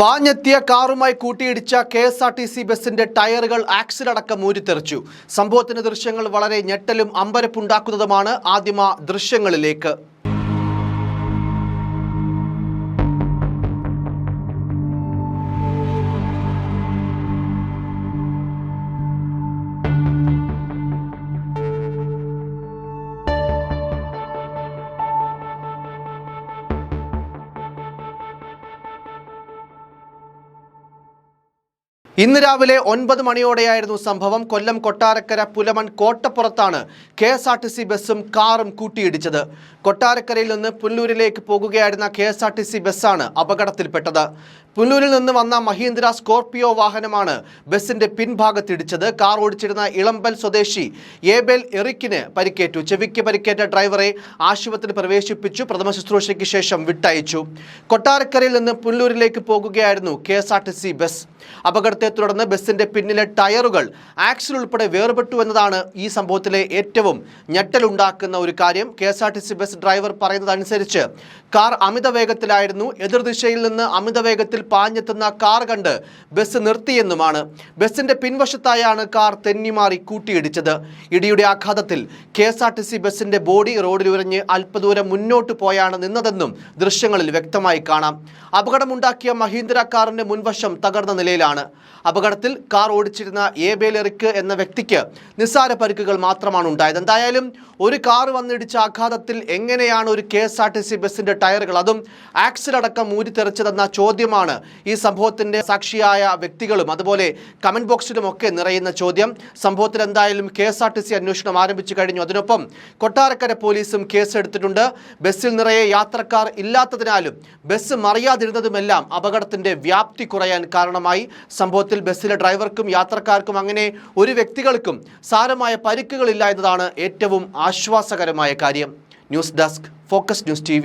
പാഞ്ഞെത്തിയ കാറുമായി കൂട്ടിയിടിച്ച K S R T C ബസിന്റെ ടയറുകൾ ആക്സിലടക്കം ഊരിത്തെറിച്ചു. സംഭവത്തിന്റെ ദൃശ്യങ്ങൾ വളരെ ഞെട്ടലും അമ്പരപ്പുണ്ടാക്കുന്നതുമാണ് ആദ്യമ ദൃശ്യങ്ങളിലേക്ക്. ഇന്ന് രാവിലെ ഒൻപത് മണിയോടെയായിരുന്നു സംഭവം. Kollam Kottarakkara Pulamon കോട്ടപ്പുറത്താണ് K S R T C ബസ്സും കാറും കൂട്ടിയിടിച്ചത്. കൊട്ടാരക്കരയിൽ നിന്ന് പുല്ലൂരിലേക്ക് പോകുകയായിരുന്ന K S R T C ബസ്സാണ് അപകടത്തിൽപ്പെട്ടത്. പുല്ലൂരിൽ നിന്ന് വന്ന മഹീന്ദ്ര സ്കോർപിയോ വാഹനമാണ് ബസിന്റെ പിൻഭാഗത്തിടിച്ചത്. കാർ ഓടിച്ചിരുന്ന ഇളമ്പൽ സ്വദേശി ഏബൽ എറിക്കിന് പരിക്കേറ്റു. ചെവിക്ക് പരിക്കേറ്റ ഡ്രൈവറെ ആശുപത്രി പ്രവേശിപ്പിച്ചു. പ്രഥമ ശുശ്രൂഷയ്ക്ക് ശേഷം വിട്ടയച്ചു. കൊട്ടാരക്കരയിൽ നിന്ന് പുല്ലൂരിലേക്ക് പോകുകയായിരുന്നു കെ ബസ്. അപകടത്തെ തുടർന്ന് ബസിന്റെ പിന്നിലെ ടയറുകൾ ആക്സിൽ ഉൾപ്പെടെ വേർപെട്ടു എന്നതാണ് ഈ സംഭവത്തിലെ ഏറ്റവും ഞെട്ടലുണ്ടാക്കുന്ന ഒരു കാര്യം. കെ ബസ് ഡ്രൈവർ പറയുന്നതനുസരിച്ച് കാർ അമിത വേഗത്തിലായിരുന്നു എതിർദിശയിൽ നിന്ന് അമിത വേഗത്തിൽ പാഞ്ഞെത്തുന്ന കാർ കണ്ട് ബസ് നിർത്തിയെന്നുമാണ്. ബസിന്റെ പിൻവശത്തായാണ് കാർ തെന്നിമാറി കൂട്ടിയിടിച്ചത്. ഇടിയുടെ ആഘാതത്തിൽ K S R T C ബസിന്റെ ബോഡി റോഡിലുരഞ്ഞ് അല്പദൂരം മുന്നോട്ട് പോയാണ് നിന്നതെന്നും ദൃശ്യങ്ങളിൽ വ്യക്തമായി കാണാം. അപകടമുണ്ടാക്കിയ മഹീന്ദ്ര കാറിന്റെ മുൻവശം തകർന്ന നിലയിലാണ്. അപകടത്തിൽ കാർ ഓടിച്ചിരുന്ന ഏബേലെറിക്ക് എന്ന വ്യക്തിക്ക് നിസ്സാര പരിക്കുകൾ മാത്രമാണ് ഉണ്ടായത്. എന്തായാലും ഒരു കാർ വന്നിടിച്ച ആഘാതത്തിൽ എങ്ങനെയാണ് ഒരു K S R T C ബസിന്റെ ടയറുകൾ? അതും ആക്സിലടക്കം ഊരിത്തെറിച്ചതെന്ന ചോദ്യമാണ് ഈ സംഭവത്തിന്റെ സാക്ഷിയായ വ്യക്തികളും അതുപോലെ കമന്റ് ബോക്സിലും ഒക്കെ നിറയുന്ന ചോദ്യം. സംഭവത്തിൽ എന്തായാലും K S R T C അന്വേഷണം ആരംഭിച്ചു കഴിഞ്ഞു. അതിനൊപ്പം കൊട്ടാരക്കര പോലീസും കേസെടുത്തിട്ടുണ്ട്. ബസ്സിൽ നിറയെ യാത്രക്കാർ ഇല്ലാത്തതിനാലും ബസ് മറിയാതിരുന്നതുമെല്ലാം അപകടത്തിന്റെ വ്യാപ്തി കുറയാൻ കാരണമായി. സംഭവത്തിൽ ബസ്സിലെ ഡ്രൈവർക്കും യാത്രക്കാർക്കും അങ്ങനെ ഒരു വ്യക്തികൾക്കും സാരമായ പരിക്കുകളില്ല എന്നതാണ് ഏറ്റവും ആശ്വാസകരമായ കാര്യം. News desk focus news T